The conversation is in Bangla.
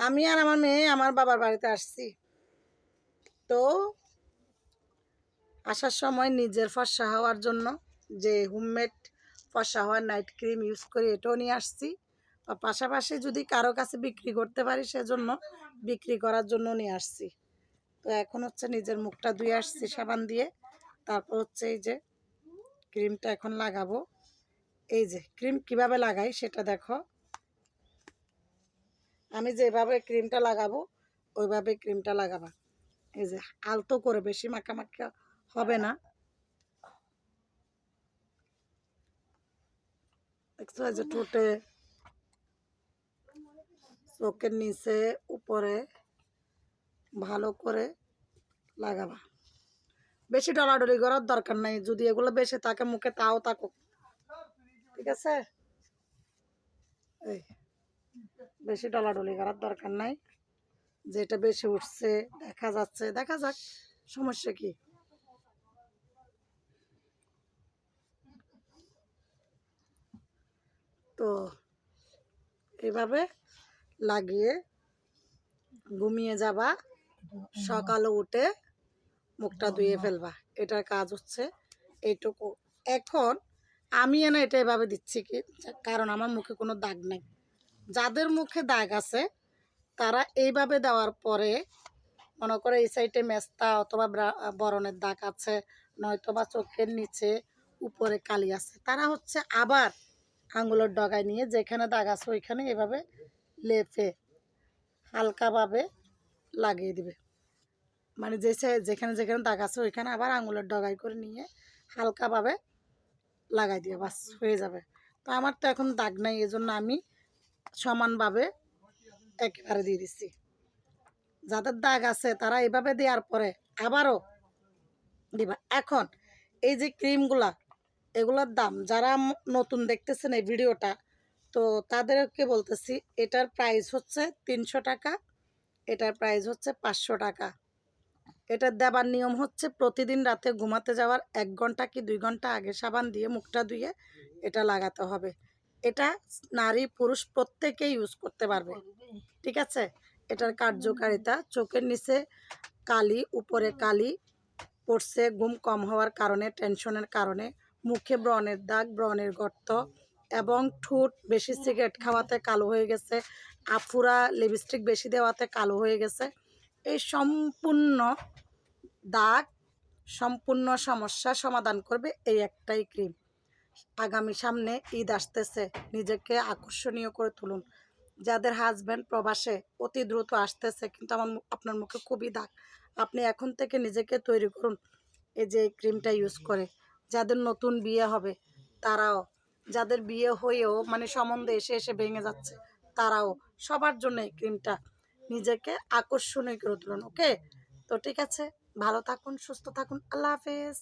আমি আর আমার মেয়ে, আমার বাবার বাড়িতে আসছি। তো আসার সময় নিজের ফর্সা হওয়ার জন্য যে হোমমেড ফর্সা হওয়ার নাইট ক্রিম ইউজ করি এটাও নিয়ে আসছি। পাশাপাশি যদি কারও কাছে বিক্রি করতে পারি সেজন্য বিক্রি করার জন্য নিয়ে আসছি। তো এখন হচ্ছে নিজের মুখটা ধুয়ে আসছি সাবান দিয়ে। তারপর হচ্ছে এই যে ক্রিমটা এখন লাগাবো। এই যে ক্রিম কীভাবে লাগাই সেটা দেখো। আমি যেভাবে ক্রিমটা লাগাবো, ওইভাবে ক্রিমটা লাগাবা। এই যে, আলতো করে, বেশি মাখামাখা হবে না। ঠোঁটে, চোখের নিচে, উপরে, ভালো করে লাগাবা। বেশি ডলাডলি করার দরকার নাই, যদি এগুলো বেশি থাকে মুখে, তাও থাকুক। ঠিক আছে? এই। বেশি ডলাডলি করার দরকার নাই। যেটা বেশি উঠছে, দেখা যাচ্ছে, দেখা যাক, সমস্যা কি? তো এভাবে লাগিয়ে ঘুমিয়ে যাবা, সকালে উঠে মুখটা ধুয়ে ফেলবা, এটার কাজ হচ্ছে এইটুকু। এখন আমি এনে এটা এভাবে দিচ্ছি কি? কারণ আমার মুখে কোনো দাগ নেই। যাদের মুখে দাগ আছে, তারা এইভাবে দেওয়ার পরে মনে করে এই সাইডে মেস্তা অথবা বরণের দাগ আছে নয়তো বা চোখের নিচে উপরে কালি আছে। তারা হচ্ছে আবার আঙুলের ডগায় নিয়ে যেখানে দাগ আছে ওইখানে এভাবে লেপে, হালকাভাবে লাগিয়ে দিবে। মানে যে যেখানে যেখানে দাগ আছে ওইখানে আবার আঙুলের ডগায় করে নিয়ে হালকাভাবে লাগাই দিয়ে বাস হয়ে যাবে। তো আমার তো এখন দাগ নাই, এজন্য আমি সমানভাবে একেবারে দিয়ে দিচ্ছি। যাদের দাগ আছে তারা এভাবে দেওয়ার পরে আবারও দিবা। এখন এই যে ক্রিমগুলা, এগুলোর দাম, যারা নতুন দেখতেছেন এই ভিডিওটা, তো তাদেরকে বলতেছি, এটার প্রাইস হচ্ছে তিনশো টাকা, এটার প্রাইস হচ্ছে পাঁচশো টাকা। এটা দেবার নিয়ম হচ্ছে প্রতিদিন রাতে ঘুমাতে যাওয়ার এক ঘণ্টা কি দুই ঘণ্টা আগে সাবান দিয়ে, মুখটা ধুয়ে এটা লাগাতে হবে। এটা নারী পুরুষ প্রত্যেকেই ইউজ করতে পারবে। ঠিক আছে? এটার কার্যকারিতা চোখের নিচে কালি, উপরে কালি, পড়ছে, ঘুম কম হওয়ার কারণে টেনশনের কারণে, মুখে ব্রণের দাগ, ব্রণের গর্ত এবং ঠোঁট বেশি সিগারেট খাওয়াতে কালো হয়ে গেছে আফুরা লিপস্টিক বেশি দেওয়াতে কালো হয়ে গেছে। এই সম্পূর্ণ দাগ, সম্পূর্ণ সমস্যা সমাধান করবে এই একটাই ক্রিম আগামী সামনে ঈদ আসতেছে। নিজেকে আকর্ষণীয় করে তুলুন। যাদের হাজব্যান্ড প্রবাসে অতি দ্রুত আসতেছে, কিন্তু আমার আপনার মুখে খুবই দাগ। আপনি এখন থেকে নিজেকে তৈরি করুন। এই যে এই ক্রিমটা ইউজ করে। যাদের নতুন বিয়ে হবে, তারাও। যাদের বিয়ে হয়েও মানে সম্বন্ধে এসে এসে ভেঙে যাচ্ছে, তারাও। সবার জন্য এই ক্রিমটা নিজেকে আকর্ষণীয় করে তুলুন ওকে তো ঠিক আছে, ভালো থাকুন, সুস্থ থাকুন। আল্লাহ হাফেজ।